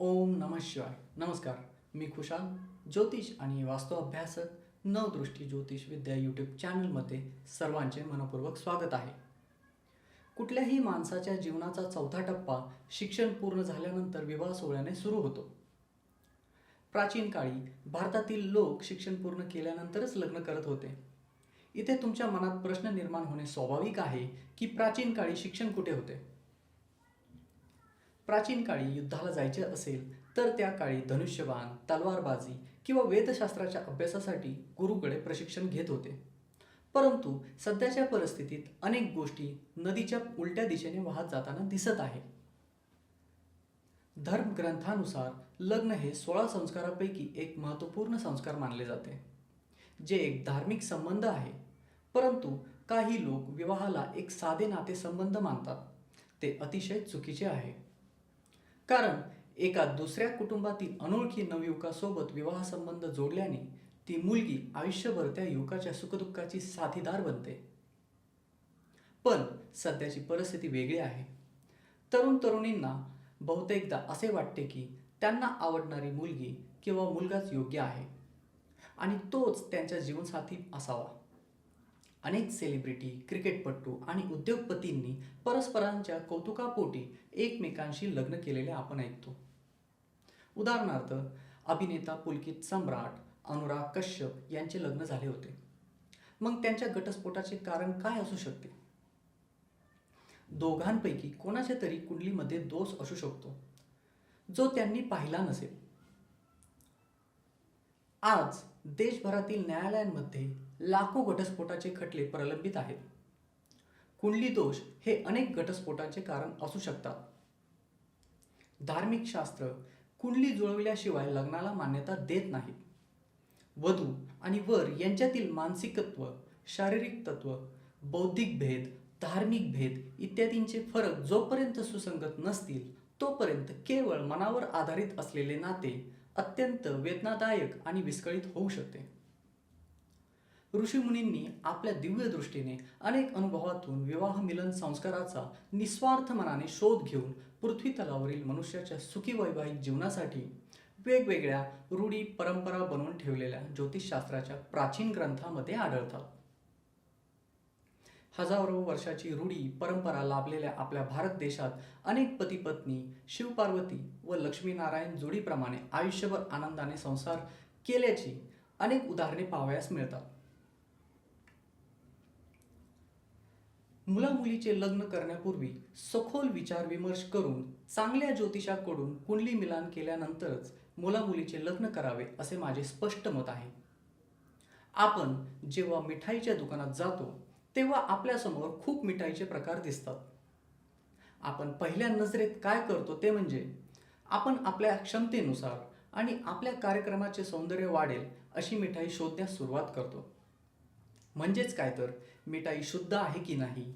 ओम नम शिवाय. नमस्कार. मी खुशाल ज्योतिष आणि वास्तव अभ्यासक नवदृष्टी ज्योतिष विद्या यूट्यूब चॅनलमध्ये सर्वांचे मनपूर्वक स्वागत आहे. कुठल्याही माणसाच्या जीवनाचा चौथा टप्पा शिक्षण पूर्ण झाल्यानंतर विवाह सोहळ्याने सुरू होतो. प्राचीन काळी भारतातील लोक शिक्षण पूर्ण केल्यानंतरच लग्न करत होते. इथे तुमच्या मनात प्रश्न निर्माण होणे स्वाभाविक आहे की प्राचीन काळी शिक्षण कुठे होते? प्राचीन काळी युद्धाला जायचे असेल तर त्या काळी धनुष्यबाण तलवारबाजी किंवा वेदशास्त्राच्या अभ्यासासाठी गुरुकडे प्रशिक्षण घेत होते. परंतु सध्याच्या परिस्थितीत अनेक गोष्टी नदीच्या उलट्या दिशेने वाहत जाताना दिसत आहे. धर्मग्रंथानुसार लग्न हे सोळा संस्कारापैकी एक महत्त्वपूर्ण संस्कार मानले जाते जे एक धार्मिक संबंध आहे. परंतु काही लोक विवाहाला एक साधे नाते संबंध मानतात. ते अतिशय चुकीचे आहे. कारण एका दुसऱ्या कुटुंबातील अनोळखी नवयुवकासोबत विवाह संबंध जोडल्याने ती मुलगी आयुष्यभर त्या युवकाच्या सुखदुःखाची साथीदार बनते. पण सध्याची परिस्थिती वेगळी आहे. तरुण तरुणींना बहुतेकदा असे वाटते की त्यांना आवडणारी मुलगी किंवा मुलगाच योग्य आहे आणि तोच त्यांच्या जीवनसाथी असावा. अनेक सेलिब्रिटी क्रिकेटपटू आणि उद्योगपतींनी परस्परांच्या कौतुकापोटी एकमेकांशी लग्न केलेले आपण ऐकतो. उदाहरणार्थ अभिनेता पुलकित सम्राट अनुराग कश्यप यांचे लग्न झाले होते. मग त्यांच्या घटस्फोटाचे कारण काय असू शकते? दोघांपैकी कोणाच्या तरी कुंडलीमध्ये दोष असू शकतो जो त्यांनी पाहिला नसेल. आज देशभरातील न्यायालयांमध्ये लाखो घटस्फोटाचे खटले प्रलंबित आहेत. कुंडली दोष हे अनेक घटस्फोटाचे कारण असू शकतात. धार्मिक शास्त्र कुंडली जुळविल्याशिवाय लग्नाला मान्यता देत नाही. वधू आणि वर यांच्यातील मानसिकत्व शारीरिक तत्व बौद्धिक भेद धार्मिक भेद इत्यादींचे फरक जोपर्यंत सुसंगत नसतील तोपर्यंत केवळ मनावर आधारित असलेले नाते अत्यंत वेदनादायक आणि विस्कळीत होऊ शकते. ऋषीमुनींनी आपल्या दिव्य दृष्टीने अनेक अनुभवातून विवाह मिलन संस्काराचा निस्वार्थ मनाने शोध घेऊन पृथ्वी तलावरील मनुष्याच्या सुखी वैवाहिक जीवनासाठी वेगवेगळ्या रूढी परंपरा बनवून ठेवलेल्या ज्योतिषशास्त्राच्या प्राचीन ग्रंथामध्ये आढळतात हजारो वर्षाची रूढी परंपरा लाभलेल्या आपल्या भारत देशात अनेक पती पत्नी शिवपार्वती व लक्ष्मीनारायण जोडीप्रमाणे आयुष्यभर आनंदाने संसार केल्याची अनेक उदाहरणे पाहावयास मिळतात. मुलामुलीचे लग्न करण्यापूर्वी सखोल विचार विमर्श करून चांगल्या ज्योतिषाकडून कुंडली मिलान केल्यानंतरच मुलामुलीचे लग्न करावे असे माझे स्पष्ट मत आहे. आपण जेव्हा मिठाईच्या दुकानात जातो तेव्हा आपल्यासमोर खूप मिठाईचे प्रकार दिसतात. आपण पहिल्या नजरेत काय करतो ते म्हणजे आपण आपल्या क्षमतेनुसार आणि आपल्या कार्यक्रमाचे सौंदर्य वाढेल अशी मिठाई शोधण्यास सुरुवात करतो. म्हणजेच काय तर? मिठाई शुद्ध आहे की नाही?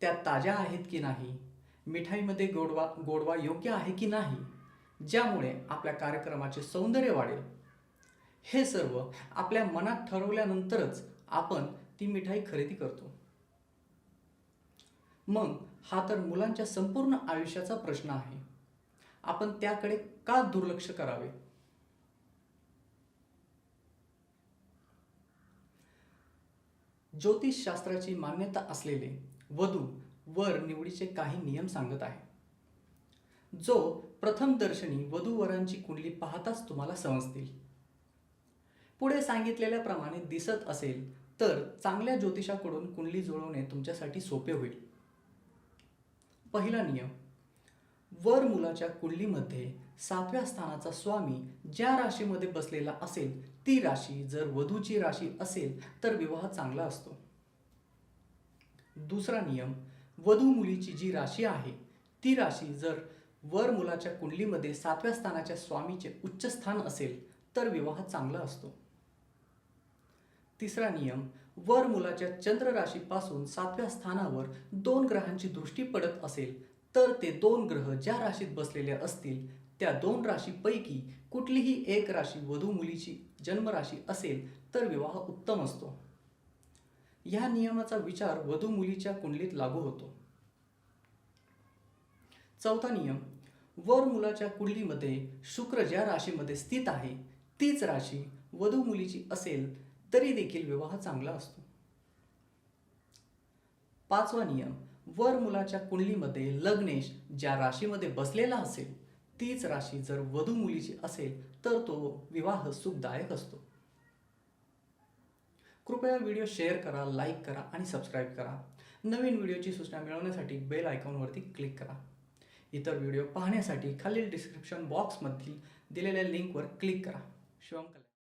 त्या ताज्या आहेत की नाही? मिठाईमध्ये गोडवा गोडवा योग्य आहे की नाही? ज्यामुळे आपल्या कार्यक्रमाचे सौंदर्य वाढेल. हे सर्व आपल्या मनात ठरवल्यानंतरच आपण ती मिठाई खरेदी करतो. मग हा तर मुलांच्या संपूर्ण आयुष्याचा प्रश्न आहे. आपण त्याकडे का दुर्लक्ष करावे? ज्योतिषशास्त्राची मान्यता असलेले वधू वर निवडीचे काही नियम सांगत आहे. जो प्रथम दर्शनी वधूवरांची कुंडली पाहताच तुम्हाला समजतील. पुढे सांगितलेल्याप्रमाणे दिसत असेल तर चांगल्या ज्योतिषाकडून कुंडली जुळवणे तुमच्यासाठी सोपे होईल. पहिला नियम वर मुलाच्या कुंडलीमध्ये सातव्या स्थानाचा स्वामी ज्या राशीमध्ये बसलेला असेल ती राशी जर वधूची राशी असेल तर विवाह चांगला असतो. दुसरा नियम वधू मुलीची जी राशी आहे ती राशी जर वर मुलाच्या कुंडलीमध्ये सातव्या स्थानाच्या स्वामीचे उच्च स्थान असेल तर विवाह चांगला असतो. तिसरा नियम वर मुलाच्या चंद्र राशीपासून सातव्या स्थानावर दोन ग्रहांची दृष्टी पडत असेल तर ते दोन ग्रह ज्या राशीत बसलेले असतील त्या दोन राशीपैकी कुठलीही एक राशी वधू मुलीची जन्मराशी असेल तर विवाह उत्तम असतो. या नियमाचा विचार वधू मुलीच्या कुंडलीत लागू होतो. चौथा नियम वर मुलाच्या कुंडलीमध्ये शुक्र ज्या राशीमध्ये स्थित आहे तीच राशी वधू मुलीची असेल तरी देखील विवाह चांगला असतो. पाचवा नियम वर मुलाच्या कुंडलीमध्ये लग्नेश ज्या राशीमध्ये बसलेला असेल तीच राशी जर वधू मुलीची असेल तर तो विवाह सुखदायक असतो. कृपया व्हिडिओ शेअर करा लाईक करा आणि सबस्क्राईब करा. नवीन व्हिडिओची सूचना मिळवण्यासाठी बेल आयकॉनवरती क्लिक करा. इतर व्हिडिओ पाहण्यासाठी खालील डिस्क्रिप्शन बॉक्समधील दिलेल्या लिंकवर क्लिक करा. शिवम